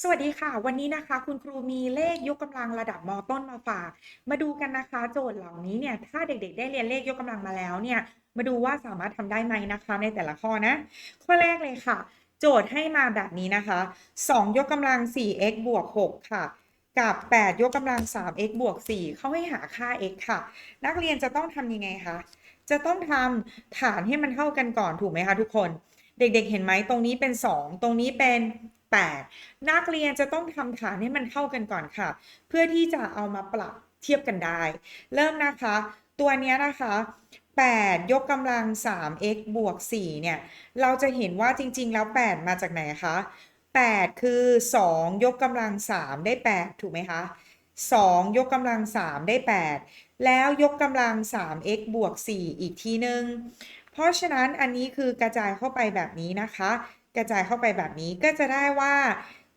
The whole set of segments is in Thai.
สวัสดีค่ะ วันนี้นะคะ คุณครูมีเลขยกกำลังระดับมต้นมาฝาก มาดูกันนะคะ โจทย์เหล่านี้เนี่ยถ้าเด็กๆ ได้เรียนเลขยกกำลังมาแล้วเนี่ย มาดูว่าสามารถทำได้ไหมนะคะ ในแต่ละข้อนะ ข้อแรกเลยค่ะ โจทย์ให้มาแบบนี้นะคะ 2 ยกกำลัง 4x บวก 6 ค่ะ กับ 8 ยกกำลัง 3x บวก 4 เขาให้หาค่า x ค่ะ นักเรียนจะต้องทำยังไงคะจะต้องทำฐานให้มันเท่ากันก่อนถูกไหมคะทุกคน เด็กๆ เห็นไหมตรงนี้เป็น 2 ตรงนี้เป็น 8 นักเรียนจะต้องทำฐานให้มันเท่ากันก่อนค่ะ เพื่อที่จะเอามาปรับเทียบกันได้ เริ่มนะคะ ตัวนี้นะคะ 8 ยกกำลัง 3x บวก 4 เนี่ย เราจะเห็นว่าจริง ๆ แล้ว 8 มาจากไหนคะ 8 คือ 2 ยกกำลัง 3 ได้ 8 ถูกไหมคะ 2 ยกกำลัง 3 ได้ 8 แล้วยกกำลัง 3x บวก 4 อีกทีนึงเพราะฉะนั้นอันนี้คือกระจายเข้าไปแบบนี้นะคะ กระจายเข้าไปแบบนี้ก็จะได้ว่า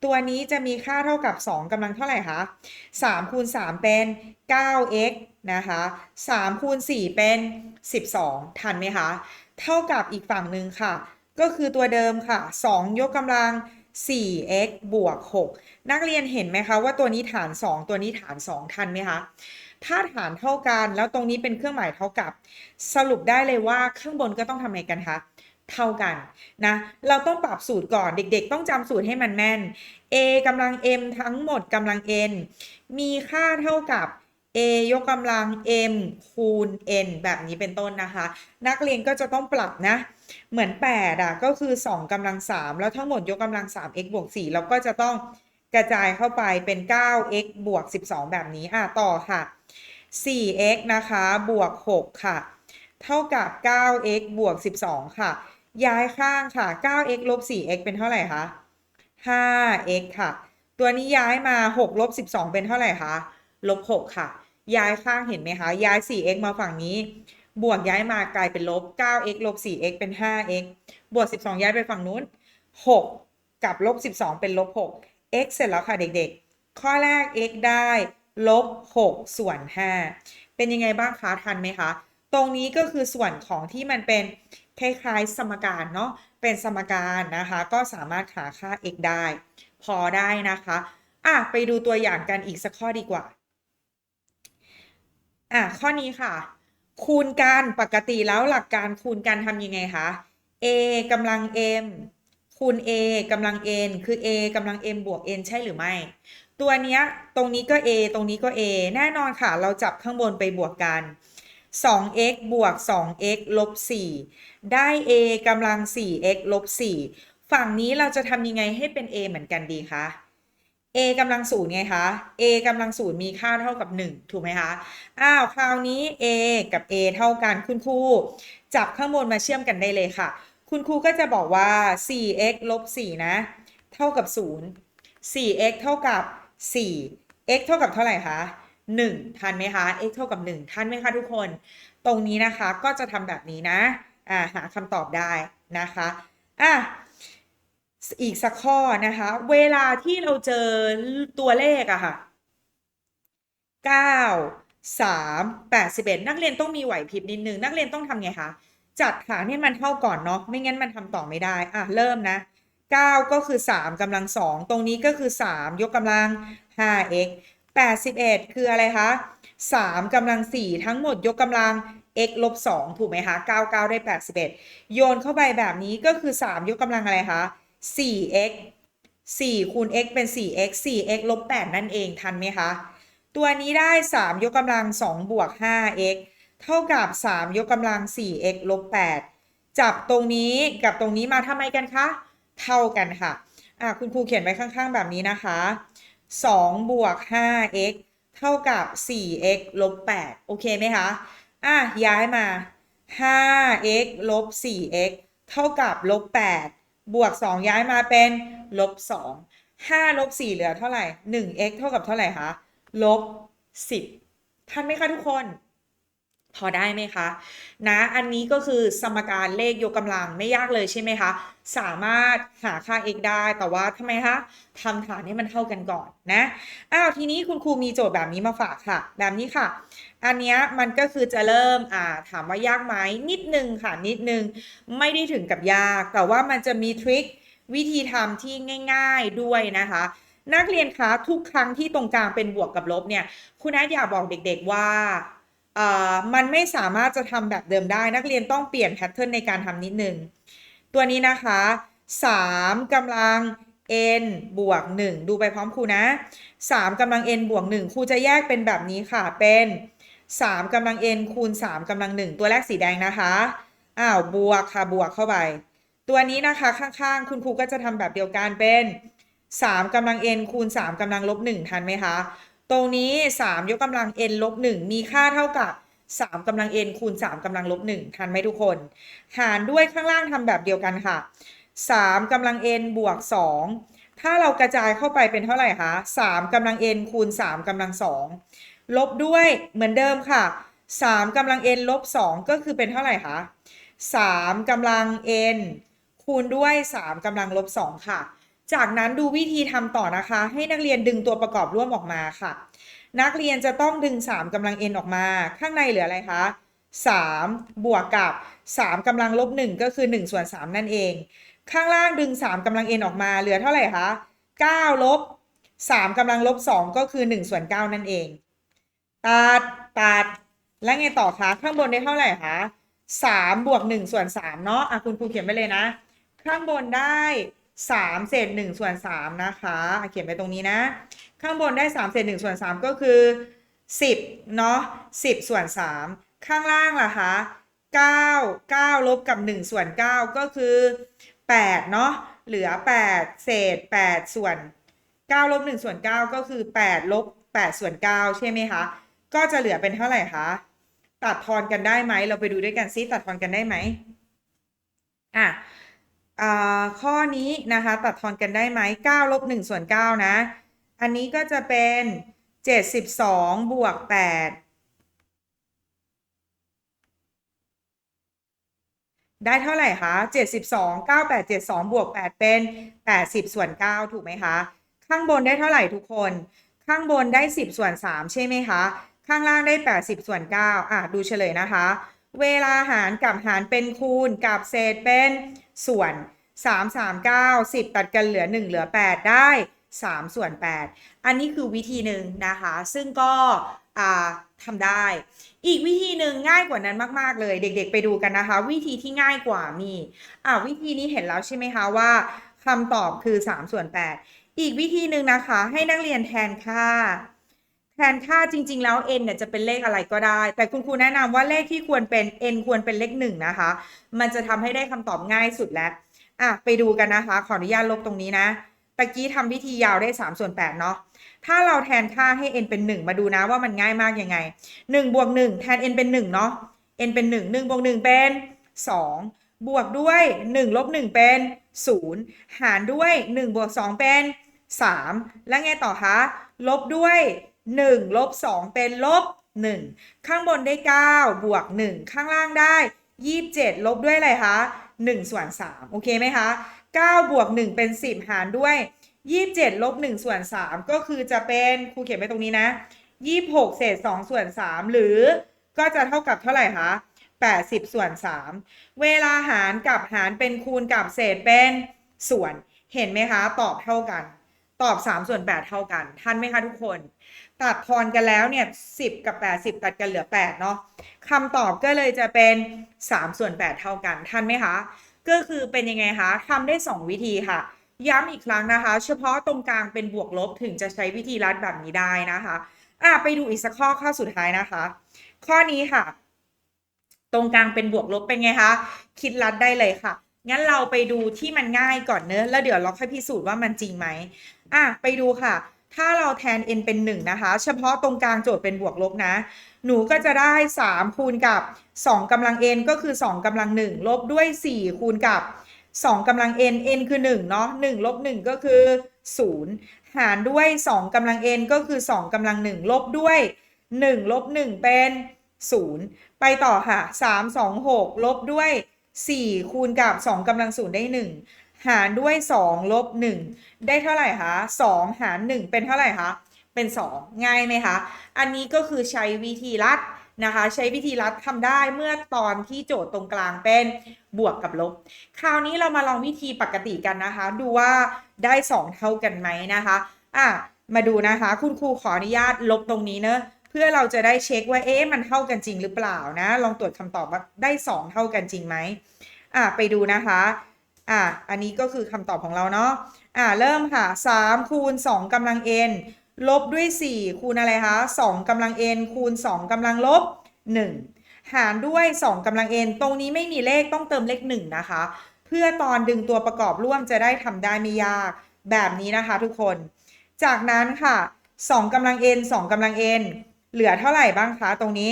ตัวนี้จะมีค่าเท่ากับ 2กำลังเท่าไหร่คะ3คูณ3เป็น 9x นะคะ3คูณ4เป็น 12 ทันไหมคะ เท่ากับอีกฝั่งหนึ่งค่ะ ก็คือตัวเดิมค่ะ 2 ยกกำลัง 4x บวก 6 นักเรียนเห็นไหมคะว่าตัวนี้ฐาน 2 ตัวนี้ฐาน 2 ทันไหมคะ ถ้าฐานเท่ากันแล้วตรงนี้เป็นเครื่องหมายเท่ากับ สรุปได้เลยว่าข้างบนก็ต้องทำไงกันคะ เท่ากันนะ เราต้องปรับสูตรก่อนเด็กๆ ต้องจำสูตรให้มันแม่น a กำลัง m ทั้งหมดกำลัง n มีค่าเท่ากับ a ยกกำลัง m คูณ n แบบนี้เป็นต้นนะคะ นักเรียนก็จะต้องปรับนะ เหมือน 8อะก็คือ 2กำลัง 3 แล้วทั้งหมดยกกำลัง 3x บวก 4 เราก็จะต้องกระจายเข้าไปเป็น 9x บวก 12 แบบนี้อะต่อค่ะ 4x นะคะ บวก 6 ค่ะ เท่ากับ 9x บวก 12 ค่ะ ย้ายข้างค่ะ 9x ลบ 4x เป็นเท่าไหร่คะ 5x ค่ะ ตัวนี้ย้ายมา 6 ลบ 12 เป็นเท่าไหร่คะ ลบ 6 ค่ะ ย้ายข้างเห็นไหมคะ ย้าย 4x มาฝั่งนี้ บวกย้ายมากลายเป็นลบ 9x ลบ 4x เป็น 5x บวก 12 ย้ายไปฝั่งนู้น 6 กับลบ 12 เป็นลบ 6 x เสร็จแล้วค่ะเด็กๆ ข้อแรก x ได้ลบ 6 ส่วน 5 เป็นยังไงบ้างคะ ทันไหมคะ ตรงนี้ก็คือส่วนของที่มันเป็นคล้ายๆสมการเนาะเป็นสมการนะคะ ก็สามารถหาค่า x ได้ พอได้นะคะอะไปดูตัวอย่างกันอีกสักข้อดีกว่าอะข้อนี้ค่ะ คูณกันปกติแล้วหลักการคูณกันทำยังไงคะ a กำลัง m คูณ a กำลัง n คือ a กำลัง m บวก n ใช่หรือไม่ ตัวเนี้ยตรงนี้ก็ a ตรงนี้ก็ a แน่นอนค่ะ เราจับข้างบนไปบวกกัน 2x บวก 2x ลบ 4 ได้ a กำลัง 4x ลบ 4 ฝั่งนี้เราจะทำยังไงให้เป็น a เหมือนกันดีคะ a กำลังศูนย์ไงคะ a กำลังศูนย์มีค่าเท่ากับ 1 ถูกไหมคะ อ้าว คราวนี้ a กับ a เท่ากันคุณครูจับข้างบนมาเชื่อมกันได้เลยค่ะ คุณครูก็จะบอกว่า 4x ลบ 4 นะ เท่ากับ 0 4x เท่ากับ 4 x เท่ากับเท่าไหร่คะ 1 ทันไหมคะ x เท่ากับ 1 ทันไหมคะทุกคน ตรงนี้นะคะก็จะทำแบบนี้นะอ่าหาคำตอบได้นะคะอะอีกสักข้อนะคะ เวลาที่เราเจอตัวเลขอะค่ะ 9 3 81 นักเรียนต้องมีไหวพริบนิดนึง นักเรียนต้องทำไงคะ จัดฐานให้มันเท่าก่อนเนาะ ไม่งั้นมันทำต่อไม่ได้ อะ เริ่มนะ 9 ก็คือ 3กำลัง 2 ตรงนี้ก็คือ 3 ยกกำลัง 5x 81 คืออะไรคะ3กำลัง 4 ทั้งหมดยกกำลัง x ลบ2ถูกไหมคะ 99 ได้ 81 โยนเข้าไปแบบนี้ก็คือ 3 ยกกำลังอะไรคะ 4x 4คูณ x เป็น 4x 4x ลบ8นั่นเองทันไหมคะ ตัวนี้ได้ 3 ยกกำลัง 2 บวก 5x เท่ากับ 3 ยกกำลัง 4x ลบ8จับตรงนี้กับตรงนี้มาทำไมกันคะ เท่ากันค่ะ อะ คุณครูเขียนไว้ข้างๆ แบบนี้นะคะ 2 บวก 5x เท่ากับ 4x ลบ 8 โอเคไหมคะ อะ ย้ายมา 5x ลบ 4x เท่ากับลบ 8 บวก 2 ย้ายมาเป็นลบ 2 5ลบ4เหลือเท่าไหร่ 1x เท่ากับเท่าไหร่คะ ลบ 10 ทันไหมคะทุกคน พอได้ไหมคะ นะอันนี้ก็คือสมการเลขยกกำลังไม่ยากเลยใช่ไหมคะ สามารถหาค่า x ได้แต่ว่าทำไมคะทำฐานให้มันเท่ากันก่อนนะอ้าวทีนี้คุณครูมีโจทย์แบบนี้มาฝากค่ะ แบบนี้ค่ะ อันนี้มันก็คือจะเริ่มอ่าถามว่ายากไหมนิดนึงค่ะนิดนึงไม่ได้ถึงกับยาก แต่ว่ามันจะมีทริควิธีทำที่ง่าย ๆด้วยนะคะนักเรียนคะทุกครั้งที่ตรงกลางเป็นบวกกับลบเนี่ย คุณนัทอยากบอกเด็กๆว่า มันไม่สามารถจะทำแบบเดิมได้ นักเรียนต้องเปลี่ยนแพทเทิร์นในการทำนิดนึง ตัวนี้นะคะ 3กำลัง n บวก 1 ดูไปพร้อมครูนะ 3กำลัง n บวก 1 ครูจะแยกเป็นแบบนี้ค่ะ เป็น 3กำลัง n คูณ 3กำลัง 1 ตัวแรกสีแดงนะคะ อ้าว บวกค่ะ บวกเข้าไป ตัวนี้นะคะข้างๆ คุณครูก็จะทำแบบเดียวกันเป็น 3กำลัง n คูณ 3กำลังลบ 1 ทันไหมคะ ตรงนี้ 3 ยกกำลัง n ลบ1มีค่าเท่ากับ 3กำลัง n คูณ 3กำลังลบ1ทันไหมทุกคน หารด้วยข้างล่างทำแบบเดียวกันค่ะ 3กำลัง n บวก 2 ถ้าเรากระจายเข้าไปเป็นเท่าไหร่คะ3กำลัง n คูณ 3กำลัง 2 ลบด้วยเหมือนเดิมค่ะ 3กำลัง n ลบ 2 ก็คือเป็นเท่าไหร่คะ3กำลัง n คูณด้วย 3กำลังลบ 2 ค่ะ จากนั้นดูวิธีทำต่อนะคะ ให้นักเรียนดึงตัวประกอบร่วมออกมาค่ะ นักเรียนจะต้องดึง 3กำลัง n ออกมา ข้างในเหลืออะไรคะ 3 บวกกับ 3กำลังลบ 1 ก็คือ 1 ส่วน 3 นั่นเอง ข้างล่างดึง 3กำลัง n ออกมาเหลือเท่าไหร่คะ9ลบ3กำลังลบ 2 ก็คือ 1 ส่วน 9 นั่นเองตัดตัดแล้วไงต่อคะข้างบนได้เท่าไหร่คะ3บวก1ส่วน3เนาะอะคุณครูเขียนไปเลยนะ ข้างบนได้ 3 เศษ1ส่วน3นะคะเขียนไปตรงนี้นะ ข้างบนได้ 3 เศษ1ส่วน 3 ก็คือ 10เนาะ10 ส่วน 3 ข้างล่างล่ะคะ9 9ลบกับ 1 ส่วน 9 ก็คือ8เนาะเหลือ 8 เศษ 8 ส่วน 9 ลบ 1 ส่วน 9 ก็คือ 8 ลบ 8 ส่วน 9 ใช่ไหมคะ ก็จะเหลือเป็นเท่าไหร่คะ ตัดทอนกันได้ไหม เราไปดูด้วยกันซิตัดทอนกันได้ไหมอะ ข้อนี้นะคะตัดทอนกันได้ไหม9ลบ1ส่วน9นะ อันนี้ก็จะเป็น 72 บวก 8 ได้เท่าไหร่คะ 72 98 72 บวก 8 เป็น 80 ส่วน 9 ถูกไหมคะ ข้างบนได้เท่าไหร่ทุกคน ข้างบนได้ 10 ส่วน 3 ใช่ไหมคะ ข้างล่างได้ 80 ส่วน 9 อะ ดูเฉลยนะคะ เวลาหารกับหารเป็นคูณกับเศษเป็น ส่วน 3 3 9 10 ตัดกันเหลือ 1 เหลือ 8 ได้ 3 ส่วน 8 อันนี้คือวิธีหนึ่งนะคะ ซึ่งก็ทำได้ อีกวิธีหนึ่งง่ายกว่านั้นมาก ๆ เลย เด็ก ๆ ไปดูกันนะคะ วิธีที่ง่ายกว่ามีอ่าวิธีนี้เห็นแล้วใช่ไหมคะว่าคำตอบคือ 3 ส่วน 8 อีกวิธีหนึ่งนะคะ ให้นักเรียนแทนค่า แทนค่าจริง ๆ แล้ว n เนี่ยจะเป็นเลขอะไรก็ได้ แต่คุณครูแนะนำว่าเลขที่ควรเป็น n ควรเป็นเลขหนึ่งนะคะ มันจะทำให้ได้คำตอบง่ายสุดแล้วอะไปดูกันนะคะ ขออนุญาตลบตรงนี้นะตะกี้ทำวิธียาวได้3ส่วน8เนาะถ้าเราแทนค่าให้ n เป็น 1 มาดูนะว่ามันง่ายมากยังไง1บวก1แทน n เป็น 1 เนาะ n เป็น 1 1บวก1เป็น 2 บวกด้วย 1 ลบ 1 เป็น 0 หารด้วย 1 บวก 2 เป็น 3 แล้วไงต่อคะ ลบด้วย 1ลบ2เป็นลบ 1 ข้างบนได้ 9 บวก 1 ข้างล่างได้ 27 ลบด้วยอะไรคะ1ส่วน3โอเคไหมคะ9บวก 1 เป็น 10 หารด้วย 27 ลบ1ส่วน 3 ก็คือจะเป็นครูเขียนไว้ตรงนี้นะ 26 เศษ 2 ส่วน 3 หรือก็จะเท่ากับเท่าไหร่คะ80 ส่วน 3 เวลาหารกับหารเป็นคูณกับเศษเป็นส่วน เห็นไหมคะ ตอบเท่ากัน ตอบ 3 ส่วน 8 เท่ากัน ทันไหมคะทุกคน ตัดทอนกันแล้วเนี่ย10กับ 80 ตัดกันเหลือ 8 เนาะคำตอบก็เลยจะเป็น 3 ส่วน 8 เท่ากันทันไหมคะ ก็คือเป็นยังไงคะทำได้ 2 วิธีค่ะ ย้ำอีกครั้งนะคะ เฉพาะตรงกลางเป็นบวกลบถึงจะใช้วิธีรัดแบบนี้ได้นะคะอะไปดูอีกสักข้อข้อสุดท้ายนะคะ ข้อนี้ค่ะ ตรงกลางเป็นบวกลบเป็นไงคะ คิดรัดได้เลยค่ะงั้นเราไปดูที่มันง่ายก่อนเนอะแล้วเดี๋ยวเราค่อยพิสูจน์ว่ามันจริงไหมอะไปดูค่ะ ถ้าเราแทน n เป็น 1 นะคะ เฉพาะตรงกลางโจทย์เป็นบวกลบนะ หนูก็จะได้ 3 คูณกับ 2กำลัง n ก็คือ 2กำลัง 1 ลบด้วย 4 คูณกับ 2กำลัง n n คือ 1 เนาะ1ลบ 1 ก็คือ 0 หารด้วย 2กำลัง n ก็คือ 2กำลัง 1 ลบด้วย 1 ลบ 1 เป็น 0 ไปต่อค่ะ 3 2 6 ลบด้วย 4 คูณกับ 2กำลัง 0 ได้ 1 หารด้วย 2 ลบ 1 ได้เท่าไหร่คะ 2 หาร 1 เป็นเท่าไหร่คะ เป็น 2 ง่ายไหมคะ อันนี้ก็คือใช้วิธีลัดนะคะ ใช้วิธีลัดทำได้เมื่อตอนที่โจทย์ตรงกลางเป็นบวกกับลบ คราวนี้เรามาลองวิธีปกติกันนะคะ ดูว่าได้ 2 เท่ากันไหมนะคะ อะ มาดูนะคะ คุณครูขออนุญาตลบตรงนี้เนอะเพื่อเราจะได้เช็คว่าเอ๊ะมันเท่ากันจริงหรือเปล่านะ ลองตรวจคำตอบว่าได้ 2 เท่ากันจริงไหมอะไปดูนะคะ อะอันนี้ก็คือคำตอบของเราเนาะอะเริ่มค่ะ3คูณ2กำลัง n ลบด้วย 4 คูณอะไรคะ2กำลัง n คูณ 2กำลังลบ 1 หารด้วย 2กำลัง n ตรงนี้ไม่มีเลขต้องเติมเลข 1 นะคะ เพื่อตอนดึงตัวประกอบร่วมจะได้ทำได้ไม่ยากแบบนี้นะคะทุกคน จากนั้นค่ะ 2กำลัง n 2กำลัง n เหลือเท่าไหร่บ้างคะตรงนี้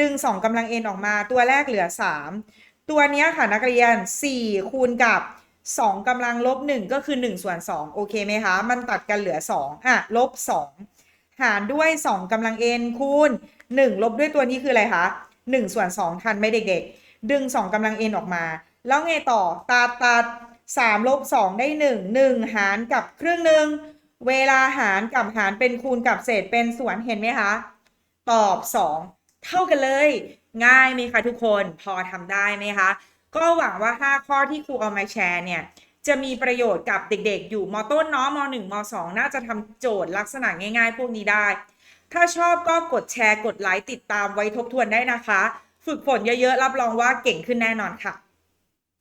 ดึง 2กำลัง n ออกมาตัวแรกเหลือ 3 ตัวนี้ค่ะนักเรียน 4 คูณกับ 2กำลังลบ 1 ก็คือ 1 ส่วน 2 โอเคไหมคะ มันตัดกันเหลือ 2 อะ ลบ 2 หารด้วย 2กำลัง n คูณ 1 ลบด้วยตัวนี้คืออะไรคะ 1 ส่วน 2 ทันไหมเด็กๆ ดึง 2กำลัง n ออกมา แล้วไงต่อตัดตัด3ลบ 2 ได้ 1 1 หารกับครึ่งหนึ่งเวลาหารกับหารเป็นคูณกับเศษเป็นส่วนเห็นไหมคะ ตอบ 2 เท่ากันเลย ง่ายไหมคะทุกคนพอทำได้ไหมคะ ก็หวังว่า 5 ข้อที่ครูเอามาแชร์เนี่ยจะมีประโยชน์กับเด็กๆ อยู่มต้นเนาะม .1 ม .2 น่าจะทำโจทย์ลักษณะง่าย ๆ พวกนี้ได้ ถ้าชอบก็กดแชร์กดไลค์ติดตามไว้ทบทวนได้นะคะ ฝึกฝนเยอะๆ รับรองว่าเก่งขึ้นแน่นอนค่ะ